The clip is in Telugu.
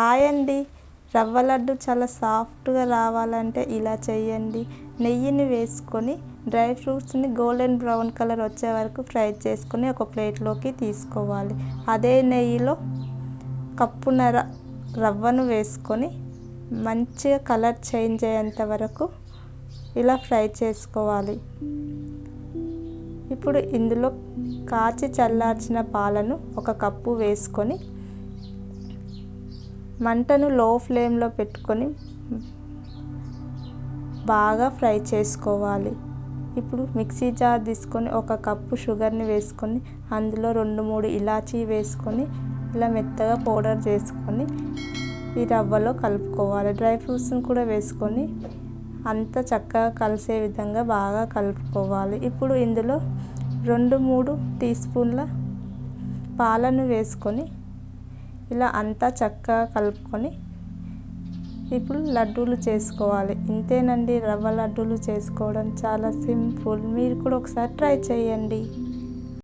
హాయ్ అండి రవ్వ లడ్డు చాలా సాఫ్ట్గా రావాలంటే ఇలా చేయండి నెయ్యిని వేసుకొని డ్రై ఫ్రూట్స్ని గోల్డెన్ బ్రౌన్ కలర్ వచ్చే వరకు ఫ్రై చేసుకొని ఒక ప్లేట్లోకి తీసుకోవాలి. అదే నెయ్యిలో కప్పున్నర రవ్వను వేసుకొని మంచిగా కలర్ చేంజ్ అయ్యేంత వరకు ఇలా ఫ్రై చేసుకోవాలి. ఇప్పుడు ఇందులో కాచి చల్లార్చిన పాలను ఒక కప్పు వేసుకొని మంటను లో ఫ్లేమ్లో పెట్టుకొని బాగా ఫ్రై చేసుకోవాలి. ఇప్పుడు మిక్సీ జార్ తీసుకొని ఒక కప్పు షుగర్ని వేసుకొని అందులో రెండు మూడు ఇలాచీ వేసుకొని ఇలా మెత్తగా పౌడర్ చేసుకొని ఈ రవ్వలో కలుపుకోవాలి. డ్రై ఫ్రూట్స్ని కూడా వేసుకొని అంత చక్కగా కలిసే విధంగా బాగా కలుపుకోవాలి. ఇప్పుడు ఇందులో రెండు మూడు టీ స్పూన్ల పాలను వేసుకొని ఇలా అంతా చక్కగా కలుపుకొని ఇప్పుడు లడ్డూలు చేసుకోవాలి. ఇంతేనండి రవ్వ లడ్డూలు చేసుకోవడం చాలా సింపుల్. మీరు కూడా ఒకసారి ట్రై చేయండి.